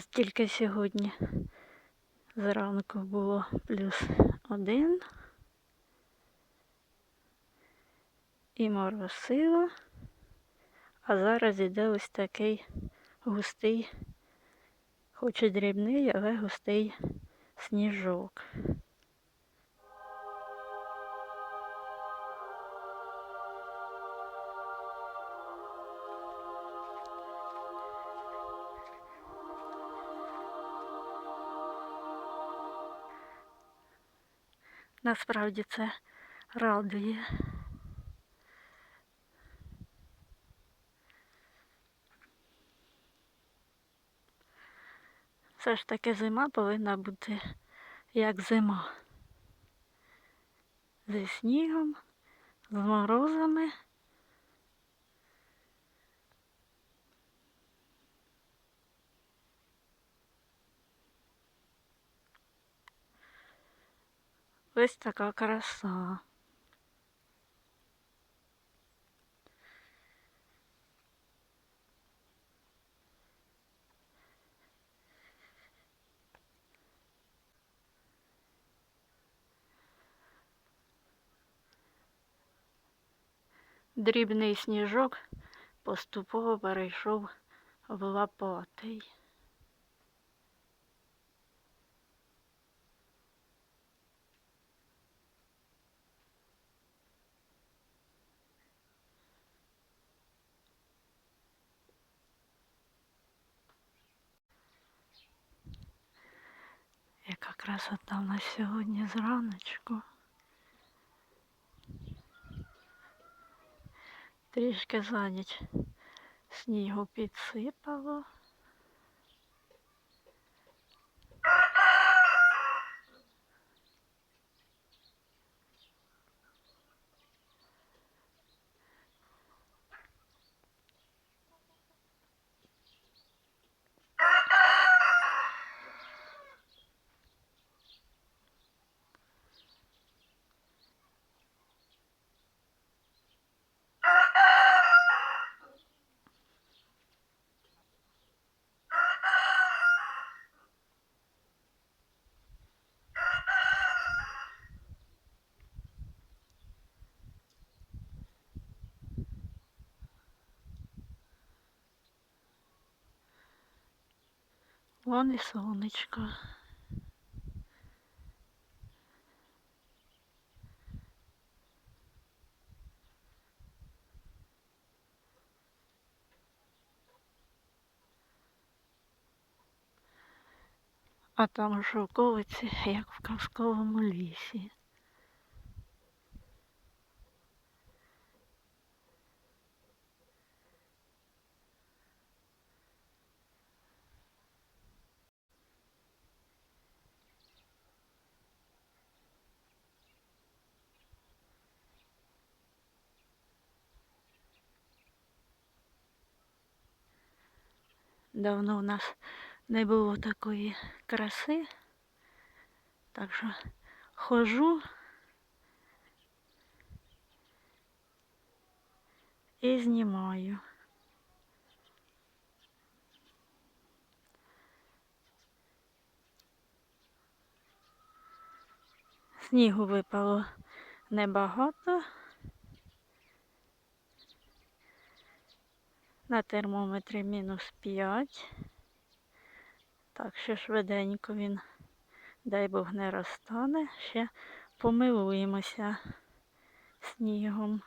Стільки сьогодні зранку було плюс один. І моросило. А зараз іде ось такий густий, хоч і дрібний, але густий сніжок. Насправді це радує. Все ж таки зима повинна бути як зима. Зі снігом, з морозами. Ось така краса. Дрібний сніжок поступово перейшов в лопатий. Красота в нас сьогодні зраночку. Трішки за ніч снігу підсипало. Вон і сонечко. А там шовковиці, як в казковому лісі. Давно у нас не було такої краси. Так що хожу і знімаю. Снігу випало небагато. На термометрі мінус 5. Так що швиденько він, дай Бог, не розтане. Ще помилуємося снігом.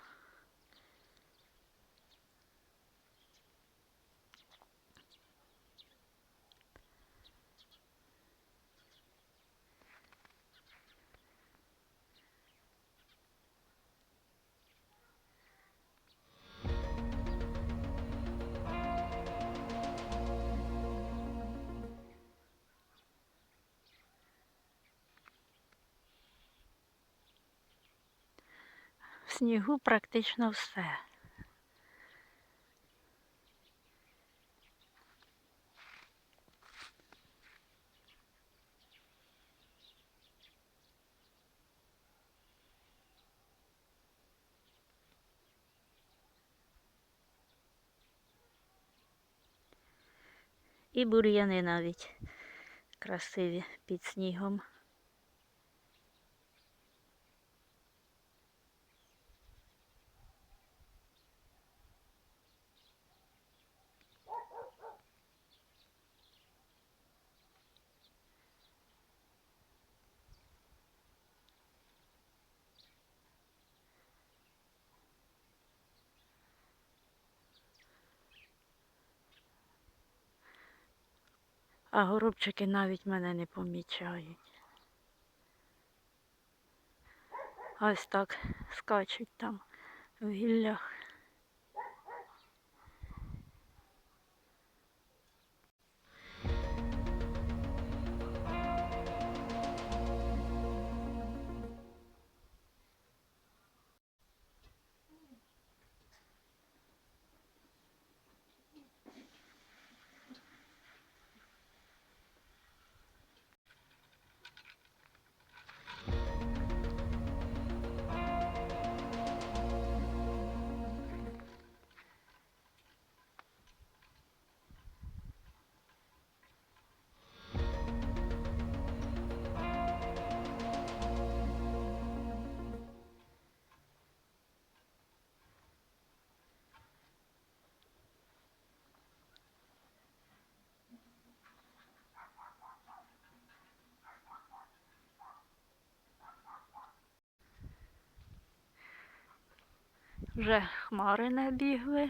Снігу практично все. І бур'яни навіть красиві під снігом. А горобчики навіть мене не помічають. Ось так скачуть там в гіллях. Вже хмари набігли.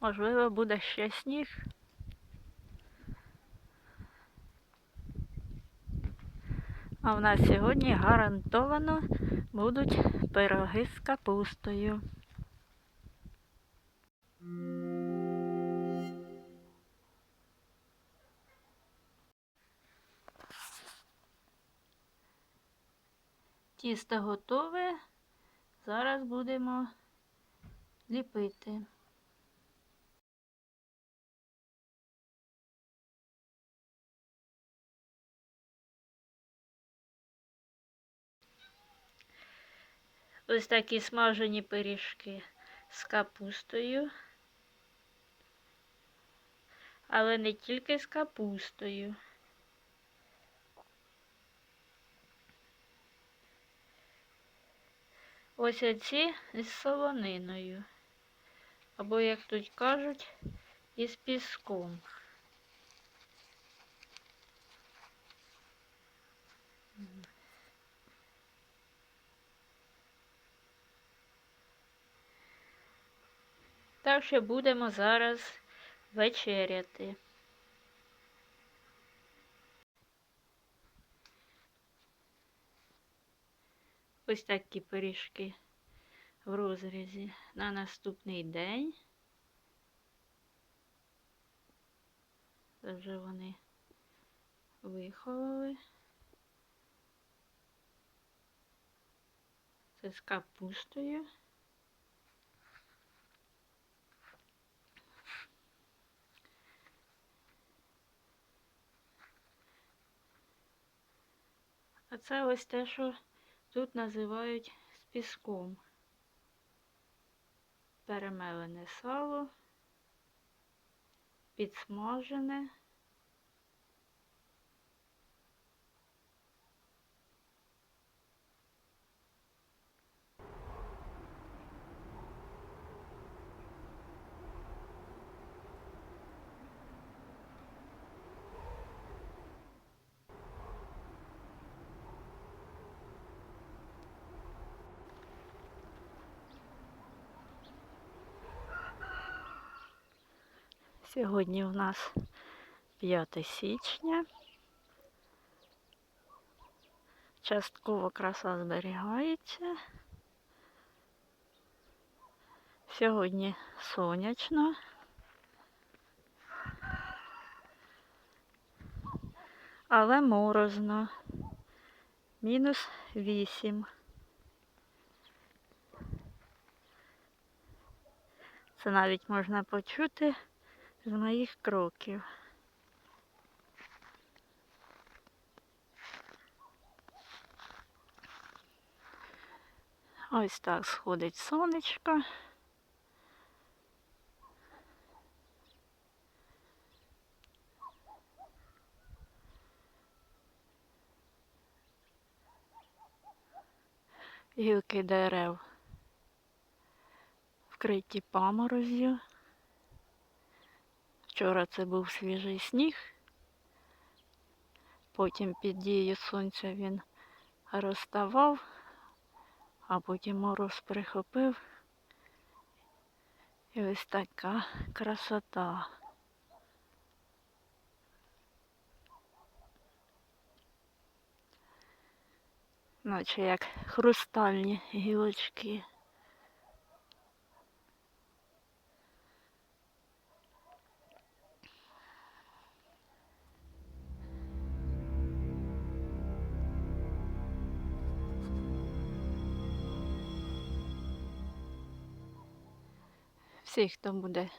Можливо, буде ще сніг. А в нас сьогодні гарантовано будуть пироги з капустою. Тісто готове. Зараз будемо ліпити. Ось такі смажені пиріжки з капустою. Але не тільки з капустою. Ось оці з солониною. Або, як тут кажуть, із піском. Так що будемо зараз вечеряти. Ось такі пиріжки в розрізі на наступний день. Це вже вони виховали. Це з капустою. А це ось те, що тут називають з піском. Перемелене сало, підсмажене. Сьогодні у нас 5 січня. Частково краса зберігається. Сьогодні сонячно. Але морозно. Мінус 8. Це навіть можна почути з моїх кроків. Ось так сходить сонечко. Гілки дерев вкриті паморозю. Вчора це був свіжий сніг. Потім під дією сонця він розставав, а потім мороз прихопив. І ось така красота. Наче як хрустальні гілочки. Всі, хто буде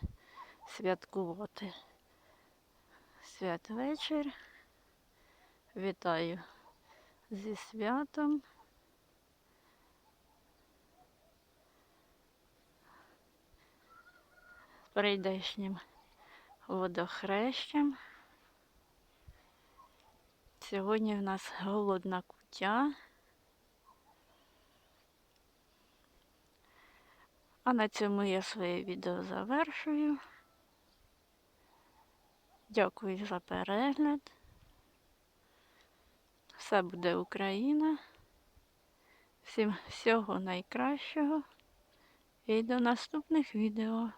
святкувати святвечір, вітаю зі святом. З прийдешнім водохрещем. Сьогодні в нас голодна куття. А на цьому я своє відео завершую. Дякую за перегляд. Все буде Україна. Всім всього найкращого і до наступних відео.